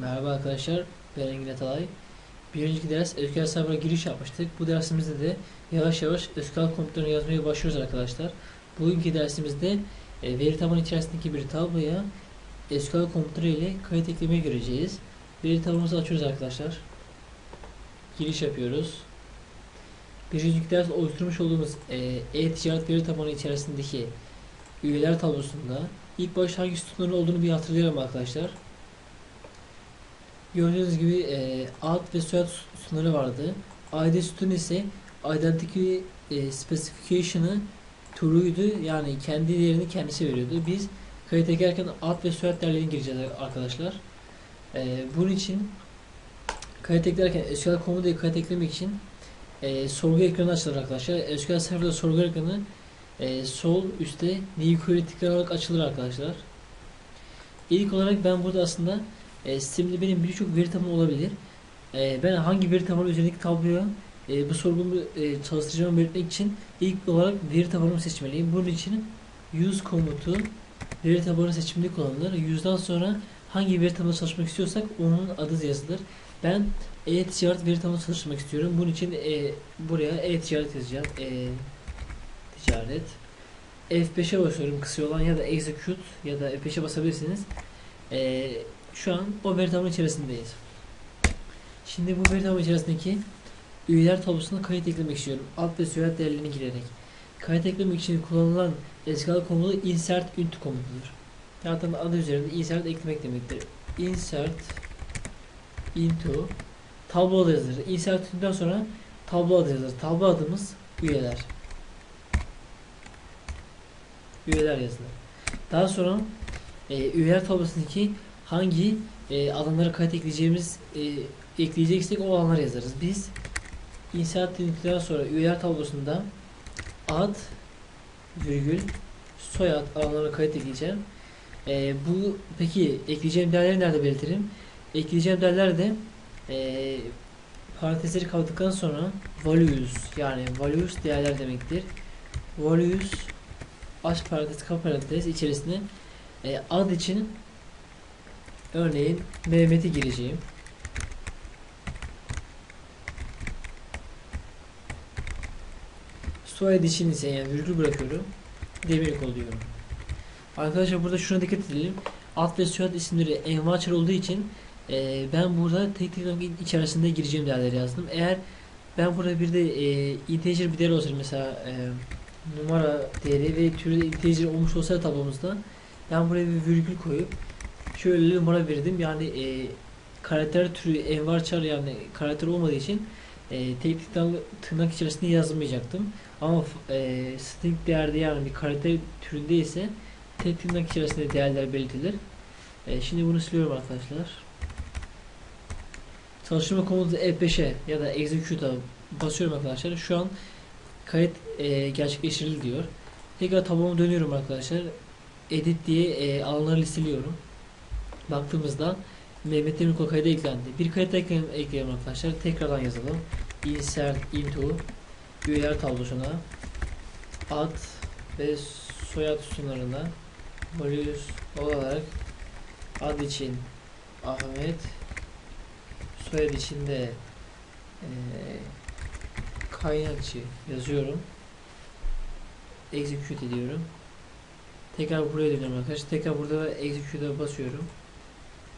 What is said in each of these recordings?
Merhaba arkadaşlar, ben Engin Atalay. Bir önceki ders SQL Server'a giriş yapmıştık. Bu dersimizde de yavaş yavaş SQL komutlarını yazmaya başlıyoruz arkadaşlar. Bugünkü dersimizde e, veri tabanı içerisindeki bir tabloya SQL komutları ile kayıt eklemeyi göreceğiz. Veri tabanımızı açıyoruz arkadaşlar. Giriş yapıyoruz. Bir önceki ders oluşturmuş olduğumuz e, e-ticaret veri tabanı içerisindeki üyeler tablosunda ilk başta hangi sütunların olduğunu bir hatırlayalım arkadaşlar. Gördüğünüz gibi e, ad ve soyad sütunları vardı. ID sütunu ise identity e, specification'ı true'ydu. Yani kendi değerini kendisi veriyordu. Biz kayıt ederken ad ve soyad değerlerini gireceğiz arkadaşlar. E, bunun için kayıt eklerken SQL komutu kayıt eklemek için e, sorgu ekranı açılır arkadaşlar. SQL Server'da sorgu ekranı e, sol üstte new query tıklayarak açılır arkadaşlar. İlk olarak ben burada aslında e, sistemde benim birçok veri tabanı olabilir. E, ben hangi veri tabanı üzerindeki tabloya e, bu sorgumu e, çalıştıracağımı belirtmek için ilk olarak veri tabanımı seçmeliyim. Bunun için use komutu veri tabanı seçiminde kullanılır. Use'dan sonra hangi veri tabanı çalışmak istiyorsak onun adı yazılır. Ben e-ticaret veri tabanı çalıştırmak istiyorum. Bunun için e, buraya e-ticaret yazacağım. E, ticaret. F5'e basıyorum kısa olan ya da execute ya da F5'e basabilirsiniz. E, şu an o veri tabanı içerisindeyiz. Şimdi bu veri tabanı içerisindeki üyeler tablosuna kayıt eklemek istiyorum. Alt ve soyad değerlerini girerek. Kayıt eklemek için kullanılan SQL komutu insert into komutudur. Zaten adı üzerinde insert eklemek demektir. Insert into tablo adı yazılır. Insert into'dan sonra tablo adı yazılır. Tablo adımız üyeler. Üyeler yazılır. Daha sonra e, üyeler tablosundaki hangi e, alanlara kayıt ekleyeceğimiz e, ekleyeceksek o alanları yazarız. Biz insert dedikten sonra üyeler tablosunda ad virgül soyad alanlara kayıt ekleyeceğim. E, bu peki ekleyeceğim değerleri nerede belirtirim? Ekleyeceğim değerler de e, parantezleri kapattıktan sonra values yani values değerler demektir. Values aç parantez kap parantez içerisine e, ad için örneğin Mehmet'i gireceğim. Soyad için ise yani virgül bırakıyorum. Demir kol. Arkadaşlar burada şuna dikkat edelim. Ad ve soyad isimleri envanter olduğu için e, ben burada tek tek içerisinde gireceğim değerleri yazdım. Eğer ben burada bir de e, integer bir değer olsaydı mesela e, numara değeri ve türü integer olmuş olsaydı tablomuzda ben buraya bir virgül koyup şöyle numara verdim. Yani e, karakter türü envarchar yani karakter olmadığı için e, tek tırnak içerisinde yazmayacaktım. Ama e, string değerde yani bir karakter türünde ise tek tırnak içerisinde değerler belirtilir. E, şimdi bunu siliyorum arkadaşlar. Çalıştırma komutu F5'e ya da execute'a basıyorum arkadaşlar. Şu an kayıt e, gerçekleştirildi diyor. Tekrar tabloma dönüyorum arkadaşlar. Edit diye e, alanları listeliyorum. Baktığımızda Mehmet Demirkol kayda eklendi. Bir kayıt ekleyelim, arkadaşlar. Tekrardan yazalım. Insert into üyeler tablosuna ad ve soyad sütunlarına values olarak ad için Ahmet soyad içinde e, kaynakçı yazıyorum. Execute ediyorum. Tekrar buraya dönüyorum arkadaşlar. Tekrar burada execute'a basıyorum.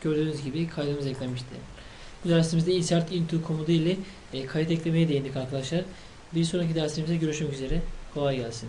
Gördüğünüz gibi kaydımız eklenmişti. Bu dersimizde insert into komutu ile e, kayıt eklemeye değindik arkadaşlar. Bir sonraki dersimizde görüşmek üzere. Kolay gelsin.